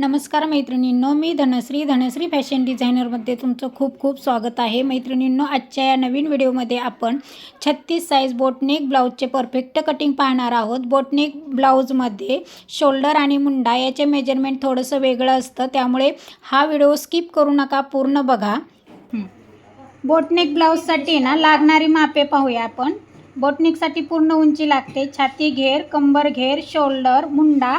नमस्कार मैत्रिणींनो मी धनश्री धनश्री फॅशन डिझायनरमध्ये तुमचं खूप खूप स्वागत आहे. मैत्रिणींनो आजच्या या नवीन व्हिडिओमध्ये आपण छत्तीस साईज बोटनेक ब्लाऊजचे परफेक्ट कटिंग पाहणार आहोत. बोटनेक ब्लाऊजमध्ये शोल्डर आणि मुंडा याचे मेजरमेंट थोडंसं वेगळं असतं. त्यामुळे हा व्हिडिओ स्किप करू नका पूर्ण बघा. बोटनेक ब्लाऊजसाठी ना लागणारी मापे पाहूया आपण. बोटनेकसाठी पूर्ण उंची लागते. छाती घेर कंबर घेर शोल्डर मुंडा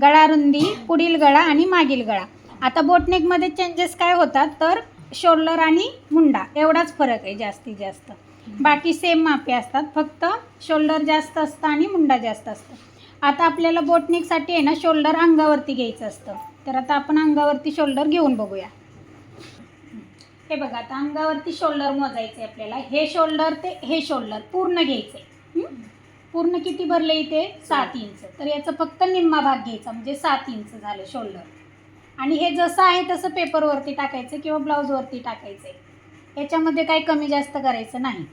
गळारुंदी पुढील गळा आणि मागील गळा. आता बोटनेकमध्ये चेंजेस काय होतात? तर शोल्डर आणि मुंडा एवढाच फरक आहे जास्तीत जास्त. बाकी सेम मापे असतात. फक्त शोल्डर जास्त असतं आणि मुंडा जास्त असतं. आता आपल्याला बोटनेकसाठी आहे ना शोल्डर अंगावरती घ्यायचं असतं. तर आता आपण अंगावरती शोल्डर घेऊन बघूया. हे बघा आता अंगावरती शोल्डर मोजायचे आपल्याला. हे शोल्डर ते हे शोल्डर पूर्ण घ्यायचं आहे पूर्ण किती भरले इथे? सात इंच. तर याचा फक्त निम्मा भाग घ्यायचा म्हणजे सात इंच झालं शोल्डर आणि हे जसं आहे तसं पेपरवरती टाकायचं किंवा ब्लाऊजवरती टाकायचं. आहे याच्यामध्ये काही कमी जास्त करायचं नाही.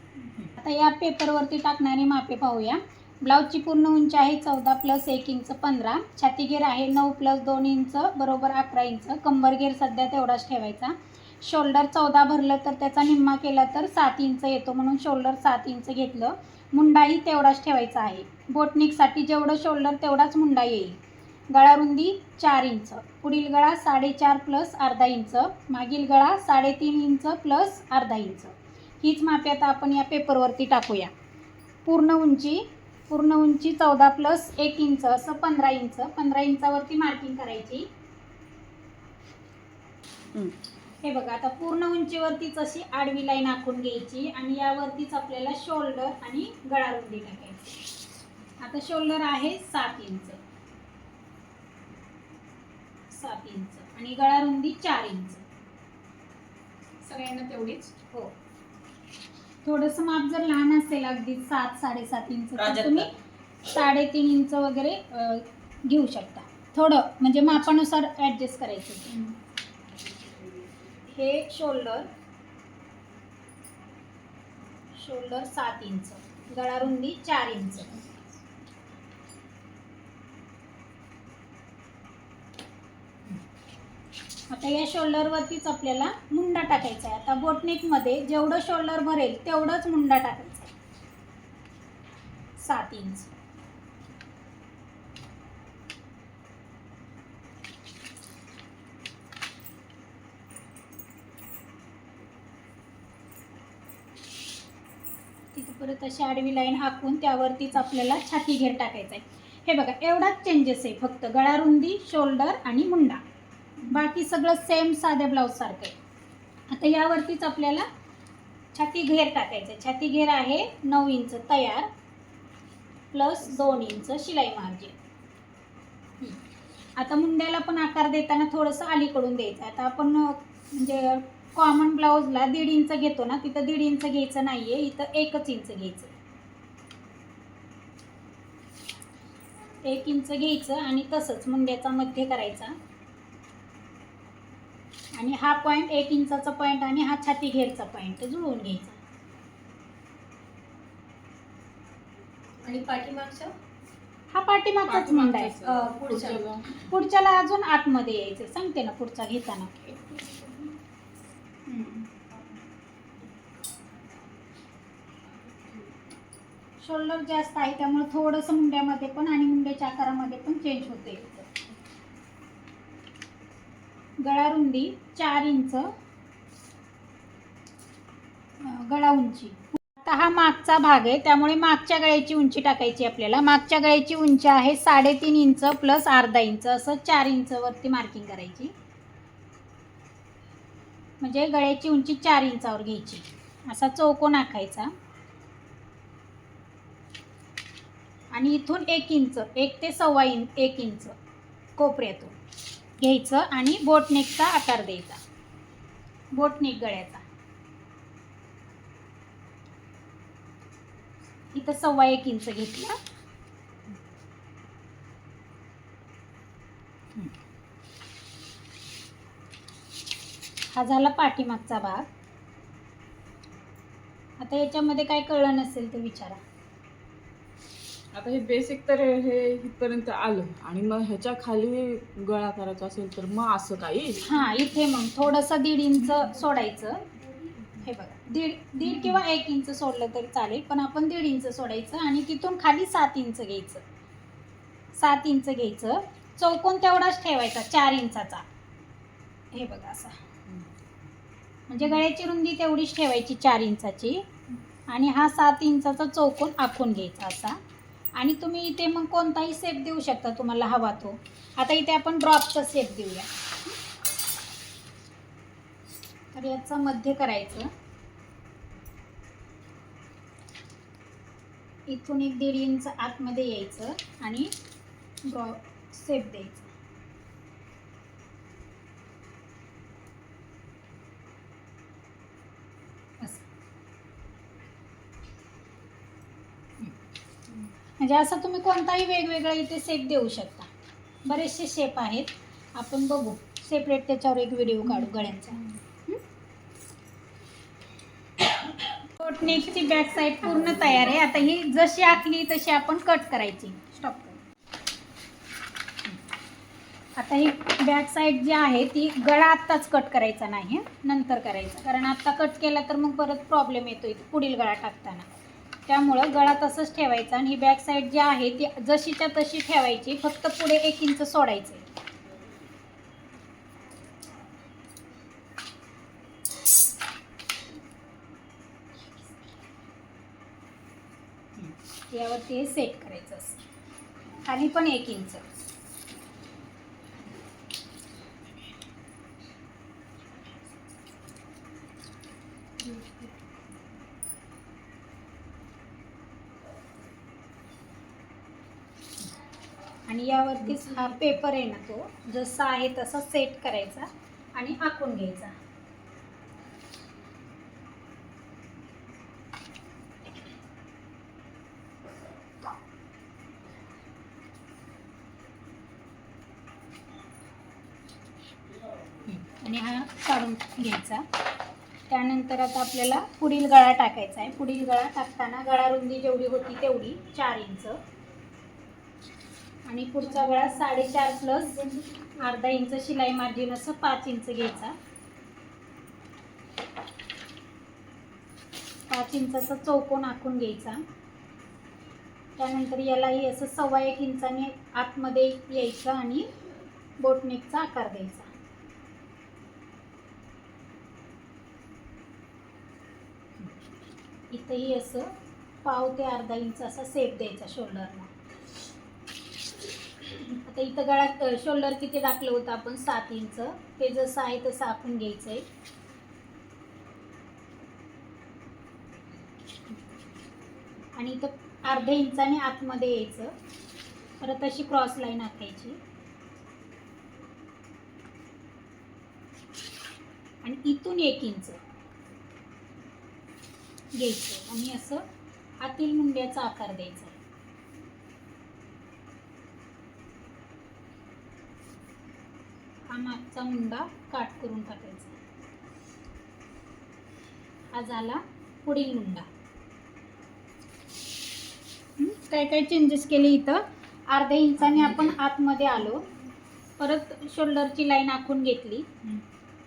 आता या पेपरवरती टाकणारी मापे पाहूया. ब्लाऊजची पूर्ण उंची आहे चौदा प्लस एक इंच पंधरा. छातीगेर आहे नऊ प्लस दोन इंच बरोबर अकरा इंच. कंबरगेर सध्या तेवढाच ठेवायचा. शोल्डर चौदा भरलं तर त्याचा निम्मा केला तर सात इंच येतो म्हणून शोल्डर सात इंच घेतलं. मुंडाही तेवढाच ठेवायचा आहे. बोटनिकसाठी जेवढं शोल्डर तेवढाच मुंडा येईल. गळारुंदी चार इंच. पुढील गळा साडेचार प्लस अर्धा इंच. मागील गळा साडेतीन इंच प्लस अर्धा इंच. हीच मापे आता आपण या पेपरवरती टाकूया. पूर्ण उंची पूर्ण उंची चौदा प्लस एक इंच असं पंधरा इंच. पंधरा इंचावरती मार्किंग करायची. हे बघा आता पूर्ण उंचीवरतीच अशी आडवी लाईन आखून घ्यायची आणि यावरतीच आपल्याला शोल्डर आणि गळारुंदी टाकायची. आता शोल्डर आहे सात इंच सात इंच आणि गळारुंदी चार इंच सगळ्यांना तेवढीच? हो. थोडस माप जर लहान असेल अगदी सात साडेसात इंच तर. तुम्ही साडेतीन इंच वगैरे घेऊ शकता. थोडं म्हणजे मापानुसार ॲडजस्ट करायचं. हे शोल्डर शोल्डर सात इंच गळारुंदी चार इंच. आता या शोल्डरवरतीच आपल्याला मुंडा टाकायचा आहे. आता बोटनेकमध्ये जेवढं शोल्डर भरेल तेवढंच मुंडा टाकायचा आहे. सात इंच. तिथं परत अशी आडवी लाईन हाकून त्यावरतीच आपल्याला छाती घेर टाकायचा आहे हे बघा एवढाच चेंजेस आहे फक्त. गळारुंदी शोल्डर आणि मुंडा. बाकी सगळं सेम साध्या ब्लाऊजसारखं आहे. आता यावरतीच आपल्याला छाती घेर टाकायचं आहे छाती घेर आहे नऊ इंच तयार प्लस दोन इंच शिलाई मार्जिन. आता मुंड्याला पण आकार देताना थोडंसं अलीकडून द्यायचं. आता आपण म्हणजे कॉमन ब्लाऊजला दीड इंच घेतो ना तिथं दीड इंच घ्यायचं नाही आहे इथं एकच इंच घ्यायचं. एक इंच घ्यायचं आणि तसंच मुंड्याचा मध्य करायचा. आणि हा पॉईंट एक इंचाचा पॉईंट आणि हा छाती घेरचा पॉईंट जुळवून घ्यायचा. आणि पाठीमागच्या हा पाठीमागचाच मुंडा आहे. पुढच्या. पुढच्याला अजून आतमध्ये यायचं सांगते ना पुढचा घेताना. शोल्डर जास्त आहे त्यामुळे थोडंसं मुंड्यामध्ये पण आणि मुंड्याच्या आकारामध्ये पण चेंज होते. गळारुंदी चार इंच गळा उंची. आता हा मागचा भाग आहे त्यामुळे मागच्या गळ्याची उंची टाकायची आपल्याला. मागच्या गळ्याची उंची आहे साडेतीन इंच प्लस अर्धा इंच असं चार इंचवरती मार्किंग करायची. म्हणजे गळ्याची उंची चार इंचावर घ्यायची. असा चौकोन आखायचा. आणि इथून एक इंच एक ते सव्वा इंच एक इंच कोपऱ्यातून. घ्यायचं आणि बोटनेकचा आकार द्यायचा. बोटनेक गळ्याचा. इथं सव्वा एक इंच घेतला. हा झाला पाठीमागचा भाग. आता याच्यामध्ये काय कळलं नसेल ते विचारा. आता हे बेसिक तर हे इथपर्यंत आलं. आणि मग ह्याच्या खाली गळा करायचा असेल तर मग असं काही? हां इथे मग थोडंसं दीड इंच सोडायचं. हे बघा दीड दीड किंवा एक इंच सोडलं तरी चालेल पण आपण दीड इंच सोडायचं आणि तिथून खाली सात इंच घ्यायचं. सात इंच घ्यायचं. चौकोन तेवढाच ठेवायचा चार इंचाचा. हे बघा असा. म्हणजे गळ्याची रुंदी तेवढीच ठेवायची चार इंचाची. आणि हा सात इंचाचा चौकोन आखून घ्यायचा असा. आणि तुम्ही इथे मग कोणताही सेप देऊ शकता तुम्हाला हवा तो. आता इथे आपण ड्रॉपचा सेप देऊया. तर याचा मध्य करायचं. इथून एक दीड इंच आतमध्ये यायचं आणि ड्रॉप सेप द्यायचं असं म्हणजे असं तुम्ही कोणताही वेगवेगळा इथे शेप देऊ शकता. बरेचसे शेप आहेत. आपण बघू. सेपरेट त्याच्यावर एक व्हिडिओ काढू गळ्यांचा. नेकची बॅक साईड पूर्ण तयार आहे. आता ही जशी आखली तशी आपण कट करायची. स्टॉप आता ही बॅक साईड जी आहे ती गळा आत्ताच कट करायचा नाही नंतर करायचा. कारण आत्ता कट केला तर मग परत प्रॉब्लेम येतो इथे पुढील गळा टाकताना. त्यामुळं गळा तसंच ठेवायचा आणि ही बॅक साईड जी आहे ती जशीच्या तशी ठेवायची फक्त पुढे एक इंच सोडायचं. यावरती हे सेट करायचं असं खाली पण एक इंच आणि यावरतीच हा पेपर आहे ना तो जसा आहे तसा सेट करायचा आणि आखून घ्यायचा. आणि हा काढून घ्यायचा. त्यानंतर आता आपल्याला पुढील गळा टाकायचा आहे. पुढील गळा टाकताना गळा रुंदी जेवढी होती तेवढी चार इंच. आणि पुढचा गळा साडेचार प्लस अर्धा इंच शिलाई मार्जिन असं पाच इंच घ्यायचा. पाच इंचाचा चौकोन आखून घ्यायचा. त्यानंतर यालाही असं सव्वा एक इंचाने आतमध्ये यायचं आणि बोटनेकचा आकार द्यायचा. इथंही असं पाव ते अर्धा इंच असा सेप द्यायचा शोल्डरला आता इथं गळ्यात शोल्डर किती टाकलं होतं आपण? सात इंच ते जसं आहे तसं आपण घ्यायचं आहे आणि इथं अर्ध्या इंचाने आतमध्ये यायचं. परत अशी क्रॉस लाईन आखायची. आणि इथून एक इंच घ्यायचं. आणि असं आतील मुंड्याचा आकार द्यायचा. हा मागचा मुंडा काट करून टाकायचा. हा झाला पुढील मुंडा? काय काय चेंजेस केले इथं? अर्ध्या इंचाने आपण आतमध्ये आलो. परत शोल्डरची लाईन आखून घेतली.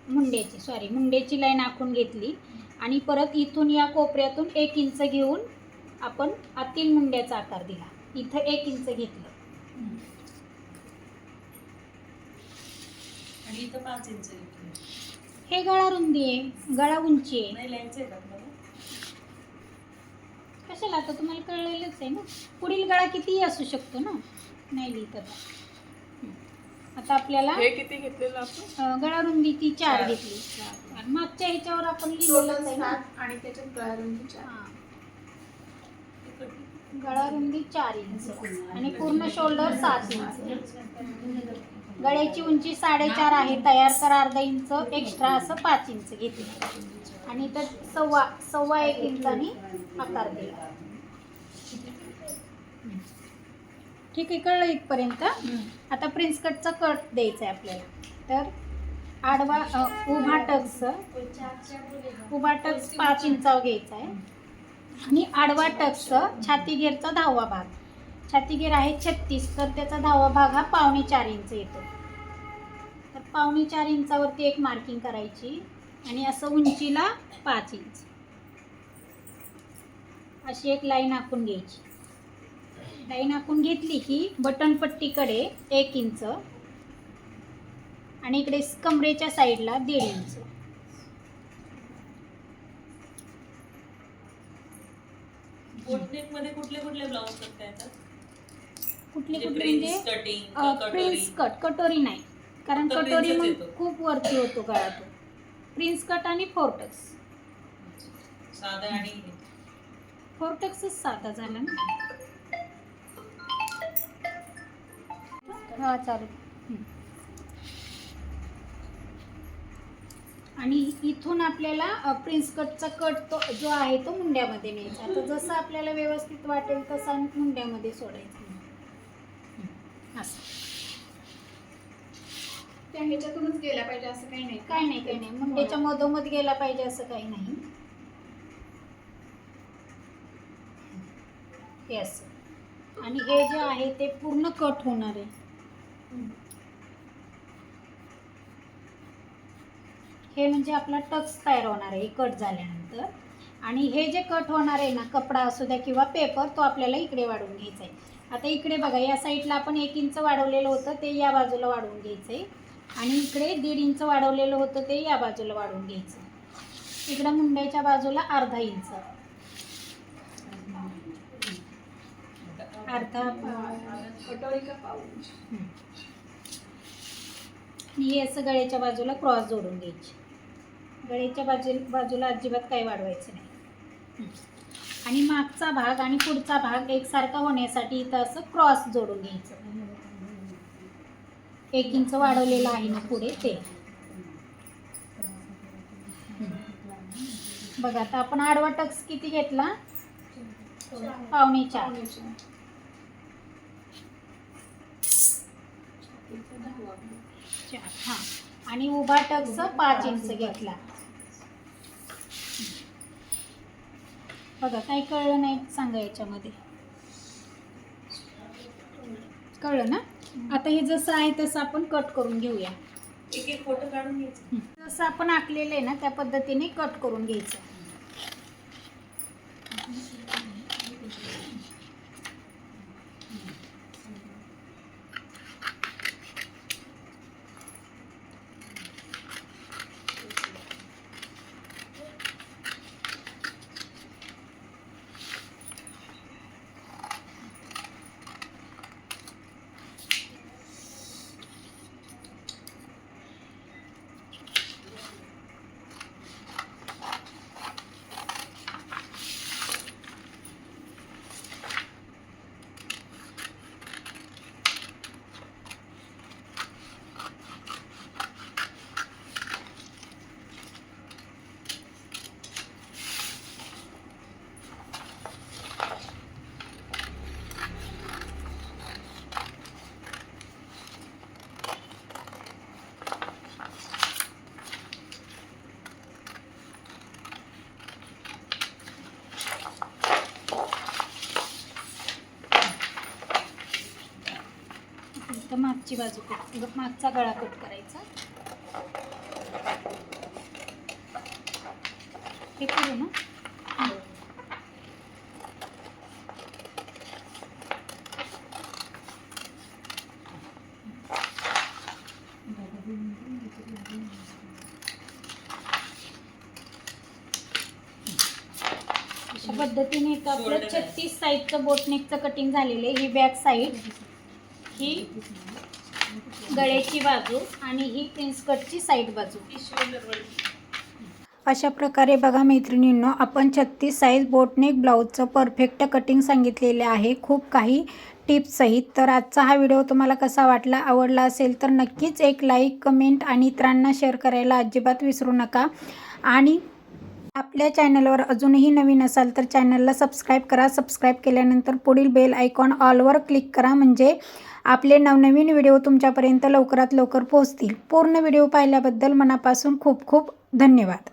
मुंड्याची सॉरी मुंड्याची लाईन आखून घेतली. आणि परत इथून या कोपऱ्यातून एक इंच घेऊन आपण आतील मुंड्याचा आकार दिला. इथं एक इंच घेतलं. पाच इंच. हे गळा रुंदी आहे गळा उंची आहे. नाही लिहायचं आहे का तुम्हाला कशाला आता तुम्हाला कळलेलंच आहे ना? पुढील गळा कितीही असू शकतो ना? नाही लिहित आता. हं. आता आपल्याला हे किती घेतलेलं आपण? अं, गळा रुंदी ती चार चार. घेतली. आणि मागच्या ह्याच्यावर आपण लिहिलेलंच आहे ना? आणि त्याच्यात गळा रुंदी चार. हां. गळा रुंदी चार इंच. आणि पूर्ण शोल्डर सात इंच. गळ्याची उंची साडेचार आहे तयार तर अर्धा इंच एक्स्ट्रा असं पाच इंच घेतलं आणि तर सव्वा सव्वा एक इंचानी आकार दिला ठीक आहे कळलं इथपर्यंत? आता प्रिन्स कटचा कट द्यायचा आहे आपल्याला. तर आडवा उभा टक्स उभा टक्स पाच इंचावर घ्यायचा आहे आणि आडवा टक्स छाती घेरचा दहावा भाग. छाती आहे छत्तीस तर त्याचा दहावा भाग हा पावणे चार इंच येतो. तर पावणे चार इंचावरती एक मार्किंग करायची आणि असं उंचीला पाच इंच. अशी एक लाईन आखून घ्यायची. लाईन आखून घेतली की बटन पट्टीकडे एक इंच आणि इकडे कमरेच्या साईडला दीड इंच. मध्ये कुठले कुठले ब्लाऊज करता येतात कुठली म्हणजे कुठली प्रिन्स म्हणजे प्रिन्स कट कटोरी नाही कारण फक्त कटोरी प्रिन्सच मग येतो. खूप वरती होतो गळा तो प्रिन्स कट आणि फोर्टक्स साधा आणि हे. फोर्टक्सच साधा झाला ना हा चालेल हं. आणि इथून आपल्याला अ, प्रिन्स कटचा कट तो जो आहे तो मुंड्यामध्ये न्यायचा आता जसं आपल्याला व्यवस्थित वाटेल तसा मुंड्यामध्ये सोडायचा. असं. त्या ह्याच्यातूनच गेला पाहिजे असं काही नाही. काय नाही काय नाही. मुंड्याच्या मधोमध गेला पाहिजे असं काही नाही. हे असं आणि हे जे आहे ते पूर्ण कट होणार आहे. हे म्हणजे आपला टक्स तयार होणार आहे कट झाल्यानंतर. आणि हे जे कट होणार आहे ना कपडा असू द्या किंवा पेपर तो आपल्याला इकडे वाढवून घ्यायचा आहे. आता इकडे बघा या साईडला आपण एक इंच वाढवलेलं होतं ते या बाजूला वाढवून घ्यायचं आहे आणि इकडे दीड इंच वाढवलेलं होतं ते या बाजूला वाढवून घ्यायचं इकडं मुंड्याच्या बाजूला अर्धा इंच. अर्धा हे असं गळ्याच्या बाजूला क्रॉस जोडून घ्यायची. गळ्याच्या बाजू बाजूला अजिबात काही वाढवायचं नाही. आणि मागचा भाग आणि पुढचा भाग एकसारखा होण्यासाठी इथं असं क्रॉस जोडून घ्यायचं. एक इंच वाढवलेलं आहे ना पुढे ते. बघा आता आपण आडवा टक्स किती घेतला? पावणे चार. चार हां. आणि उभा टक्स पाच इंच घेतला. बघा काही कळलं नाही सांगा याच्यामध्ये. कळलं ना? आता हे जसं आहे तसं आपण कट करून घेऊया. एक एक फोटो काढून घ्यायचा. जसं आपण आखलेलं आहे ना त्या पद्धतीने कट करून घ्यायचं इथं मागची बाजू कट मागचा गळा कट करायचा. हे करू ना? अशा पद्धतीने इथं आपलं. छत्तीस साईजचं बोटनेकचं कटिंग झालेलं आहे. ही बॅक साईड ही गळ्याची बाजू आणि ही प्रिन्स कटची साईड बाजू. अशा प्रकारे बघा मैत्रिणींनो आपण छत्तीस साईज बोटनेक ब्लाऊजचं परफेक्ट कटिंग सांगितलेले आहे. खूप काही टिप्ससहित तर आजचा हा व्हिडिओ तुम्हाला कसा वाटला आवडला असेल तर नक्कीच एक लाईक कमेंट आणि इतरांना शेअर करायला अजिबात विसरू नका. आणि आपल्या चॅनलवर अजूनही नवीन असाल तर चॅनलला सबस्क्राईब करा. सबस्क्राईब केल्यानंतर पुढील बेल आयकॉन ऑलवर क्लिक करा. म्हणजे आपले नवनवीन व्हिडिओ तुमच्यापर्यंत लवकरात लवकर पोहोचतील. पूर्ण व्हिडिओ पाहिल्याबद्दल मनापासून खूप खूप धन्यवाद.